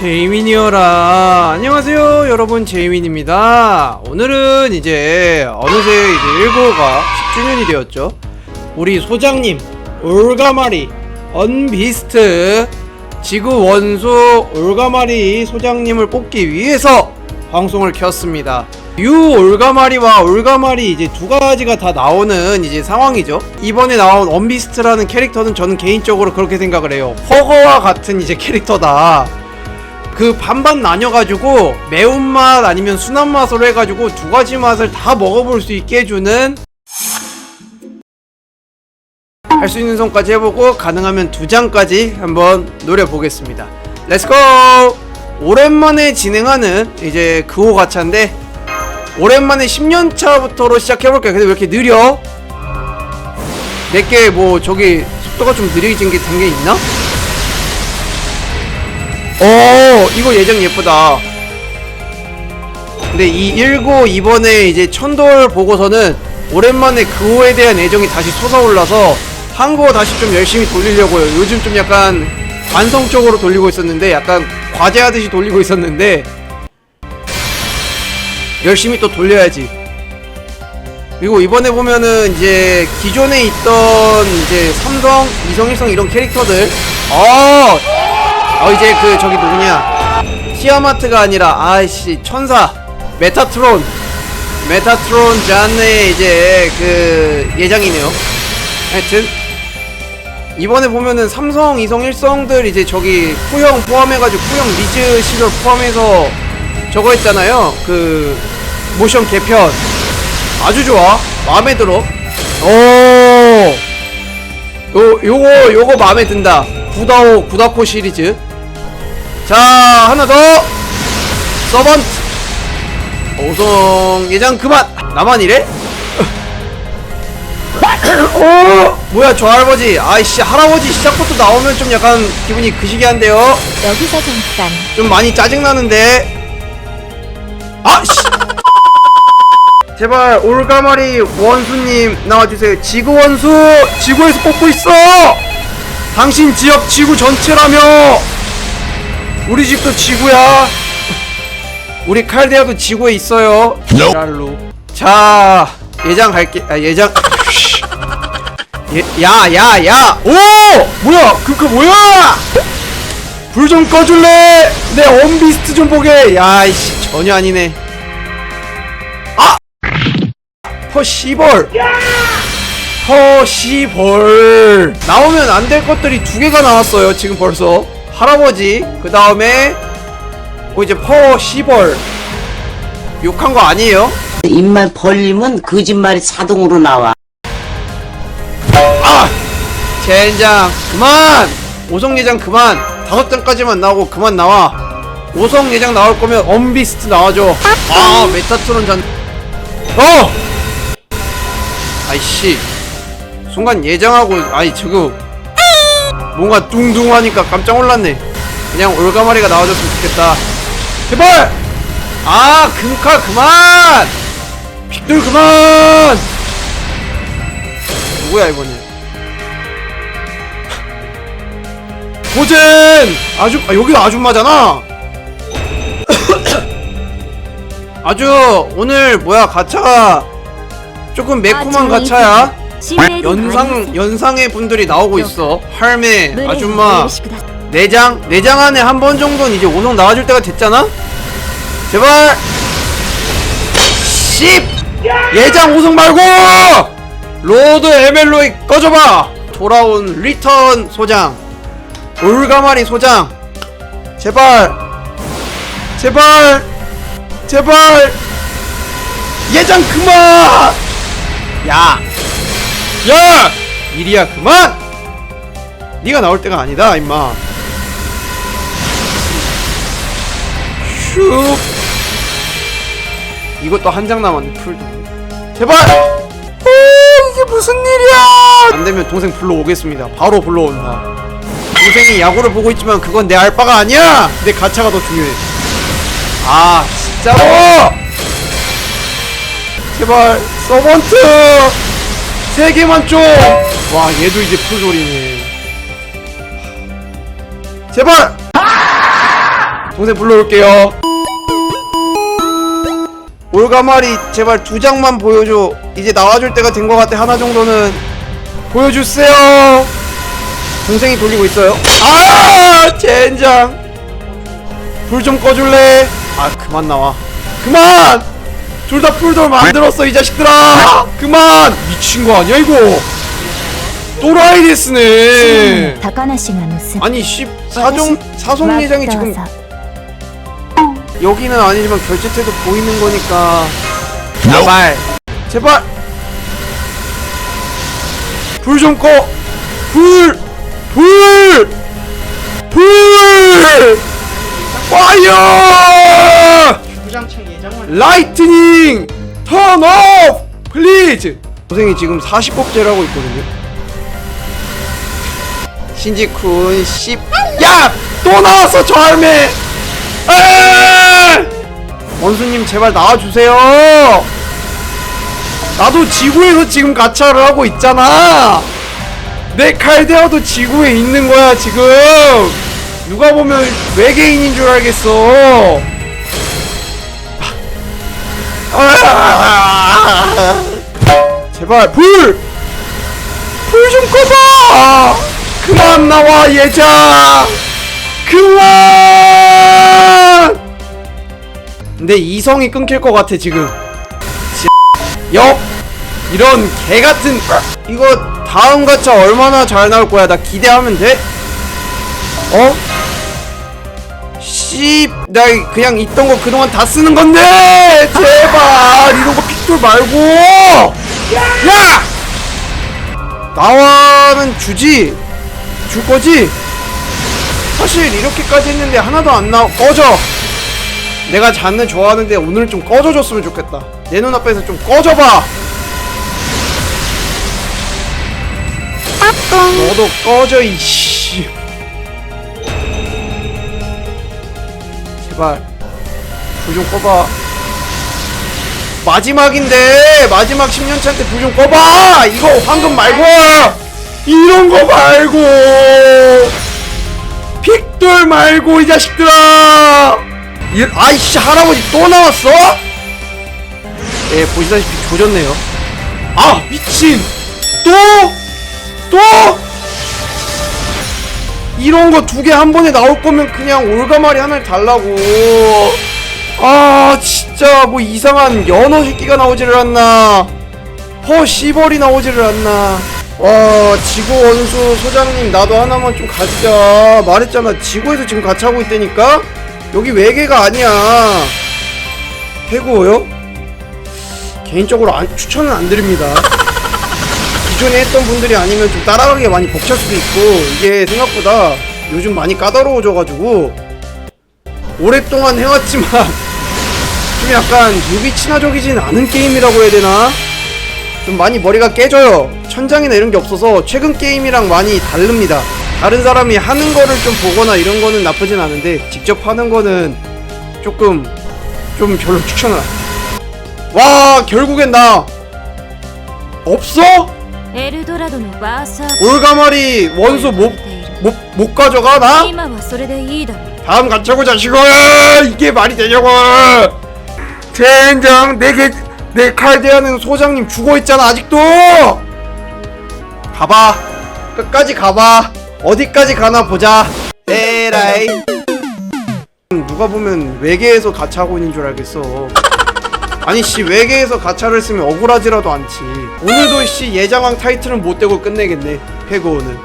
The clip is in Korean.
제이민이어라. 안녕하세요 여러분. 제이민입니다. 오늘은 이제 어느새 이제 일고가 10주년이 되었죠. 우리 소장님 올가마리 언비스트 지구 원수 올가마리 소장님을 뽑기 위해서 방송을 켰습니다. 유 올가마리와 올가마리 이제 두 가지가 다 나오는 이제 상황이죠. 이번에 나온 언비스트라는 캐릭터는 저는 개인적으로 그렇게 생각을 해요. 허거와 같은 이제 캐릭터다 그 반반 나뉘어가지고 매운맛 아니면 순한 맛으로 해가지고 두 가지 맛을 다 먹어볼 수 있게 해주는 할 수 있는 손까지 해보고 가능하면 두 장까지 한번 노려보겠습니다. 렛츠고! 오랜만에 진행하는 이제 그호 가차인데 오랜만에 10년 차부터로 시작해볼게요. 근데 왜 이렇게 느려? 내게 뭐 저기 속도가 좀 느려진 게 단계 있나? 어 이거 예정 예쁘다. 근데 이 1고 이번에 이제 천돌 보고서는 오랜만에 그호에 대한 애정이 다시 솟아올라서 한국어 다시 좀 열심히 돌리려고요. 요즘 좀 약간 관성적으로 돌리고 있었는데 약간 과제하듯이 돌리고 있었는데 열심히 또 돌려야지. 그리고 이번에 보면은 이제 기존에 있던 이제 삼성, 이성, 일성 이런 캐릭터들. 어 어 이제 그 저기 누구냐? 티아마트가 아니라 아이씨 천사. 메타트론. 메타트론 잔의 이제 그 예장이네요. 하여튼 이번에 보면은 삼성 이성 일성들 이제 저기 후형 포함해가지고 후형 리즈 시절 포함해서 저거 했잖아요. 그 모션 개편. 아주 좋아. 마음에 들어. 오! 요, 요거 요거 마음에 든다. 구다오 구다코 시리즈 자 하나 더. 서번트. 오성 예장 그만. 나만 이래? 오 뭐야 저 할아버지. 아이씨 할아버지 시작부터 나오면 좀 약간 기분이 그시기한데요. 여기서 잠깐. 좀 많이 짜증나는데. 아씨. 제발 올가마리 원수님 나와주세요. 지구 원수 지구에서 뽑고 있어. 당신 지역 지구 전체라며 우리 집도 지구야. 우리 칼데아도 지구에 있어요. 랄로. 자 예장 갈게. 아 예장. 예, 야 야 야. 오! 뭐야? 그거 뭐야? 불 좀 꺼줄래? 내 언비스트 좀 보게. 야 이씨 전혀 아니네. 아! 허시벌. 허시벌. 나오면 안 될 것들이 두 개가 나왔어요 지금 벌써 할아버지 그 다음에 뭐 이제 퍼 시벌 욕한 거 아니에요? 입만 벌리면 거짓말이 자동으로 나와. 아! 젠장 그만! 오성 예장 그만! 다섯 장까지만 나오고 그만 나와 오성 예장 나올 거면 언비스트 나와줘 아 메타트론 전 어! 아이씨 순간 예장하고 아이 저거 뭔가 뚱뚱하니까 깜짝 놀랐네 그냥 올가마리가 나와줬으면 좋겠다 제발! 아 금칼 그만! 픽들 그만! 누구야 이번엔 고젠 아주 아, 여기 아줌마잖아 아주 오늘 뭐야 가차가 조금 매콤한 가차야 연상 연상의 분들이 나오고 있어. 할매 아줌마. 내장 내장 안에 한 번 정도는 이제 오성 나와줄 때가 됐잖아? 제발! 10 예장 오성 말고! 로드 에멜로이 꺼져봐! 돌아온 리턴 소장. 올가마리 소장. 제발! 제발! 제발! 예장 그만! 야! 야! 이리야 그만! 네가 나올 때가 아니다 임마. 슉 이것도 한 장 남았네 풀도 제발! 오 이게 무슨 일이야! 안되면 동생 불러오겠습니다. 바로 불러온다. 동생이 야구를 보고 있지만 그건 내 알바가 아니야! 내 가차가 더 중요해. 아 진짜로? 제발 서번트 세 개만 좀와 얘도 이제 풀돌이네. 제발! 동생 불러올게요. 올가마리 제발 두 장만 보여줘. 이제 나와줄 때가 된 것 같아 하나 정도는. 보여주세요. 동생이 돌리고 있어요. 아 젠장! 불 좀 꺼줄래? 아 그만 나와. 그만 둘 다 풀돌 만들었어 이 자식들아 그만 미친 거 아니야 이거 또라이 데스네 高梨が盗む 아니 씨 사종 사송 예장이 지금 どうぞ 여기는 아니지만 결제태도 보이는 거니까 제발 제발 불 좀 꺼! 불! 불! 불! 파이어! 라이트닝! 턴 오프! 플리즈! 선생이 지금 40법제를 하고 있거든요 신지쿤 10 야! 또 나왔어 저 할매! 에! 원수님 제발 나와주세요. 나도 지구에서 지금 가차를 하고 있잖아. 내 칼데아도 지구에 있는 거야 지금. 누가 보면 외계인인 줄 알겠어. 아! 제발 불! 불 좀 꺼봐! 그만 나와 예자! 그만! 근데 이성이 끊길 것 같아 지금. 지- 역 이런 개 같은 이거 다음 가차 얼마나 잘 나올 거야? 나 기대하면 돼? 어? 씨, 나 그냥 있던 거 그동안 다 쓰는 건데! 제발! 이런 거 픽돌 말고! 야! 나와는 주지. 줄 거지? 사실 이렇게까지 했는데 하나도 안 나와. 꺼져! 내가 잔느 좋아하는데 오늘 좀 꺼져줬으면 좋겠다. 내 눈앞에서 좀 꺼져봐! 너도 꺼져 이씨 제발 불 좀 꺼봐. 마지막인데 마지막 10년차한테 불좀 꺼봐! 이거 황금 말고! 이런 거 말고! 픽돌 말고 이 자식들아! 이, 아이씨 할아버지 또 나왔어? 예 보시다시피 조졌네요. 아 미친! 또? 또? 이런 거 두 개 한 번에 나올 거면 그냥 올가마리 하나를 달라고. 아 진짜 뭐 이상한 연어 새끼가 나오지를 않나. 허 시벌이 나오지를 않나. 와 지구 원수 소장님 나도 하나만 좀 가지자. 말했잖아. 지구에서 지금 같이 하고 있다니까? 여기 외계가 아니야. 해고요? 개인적으로 안, 추천은 안 드립니다 기존에 했던 분들이 아니면 좀 따라가기가 많이 벅찰 수도 있고 이게 생각보다 요즘 많이 까다로워져가지고 오랫동안 해왔지만 좀 약간 유비 친화적이진 않은 게임이라고 해야 되나? 좀 많이 머리가 깨져요. 천장이나 이런 게 없어서 최근 게임이랑 많이 다릅니다. 다른 사람이 하는 거를 좀 보거나 이런 거는 나쁘진 않은데 직접 하는 거는 조금 좀 별로 추천을 안. 와 결국엔 나 없어? エルドラドのバーサーク 올가마리 원소 못, 못, 못 가져가 나? 今はそれでいいだろう 다음 가차고 자식아 이게 말이 되냐고 젠장 내게 내 칼대하는 소장님 죽어있잖아 아직도 가봐 끝까지 가봐 어디까지 가나 보자 에라이 누가 보면 외계에서 가차하고 있는 줄 알겠어 아니 씨 외계에서 가차를 쓰면 억울하지라도 않지. 오늘도 씨 예장왕 타이틀은 못 대고 끝내겠네 페고는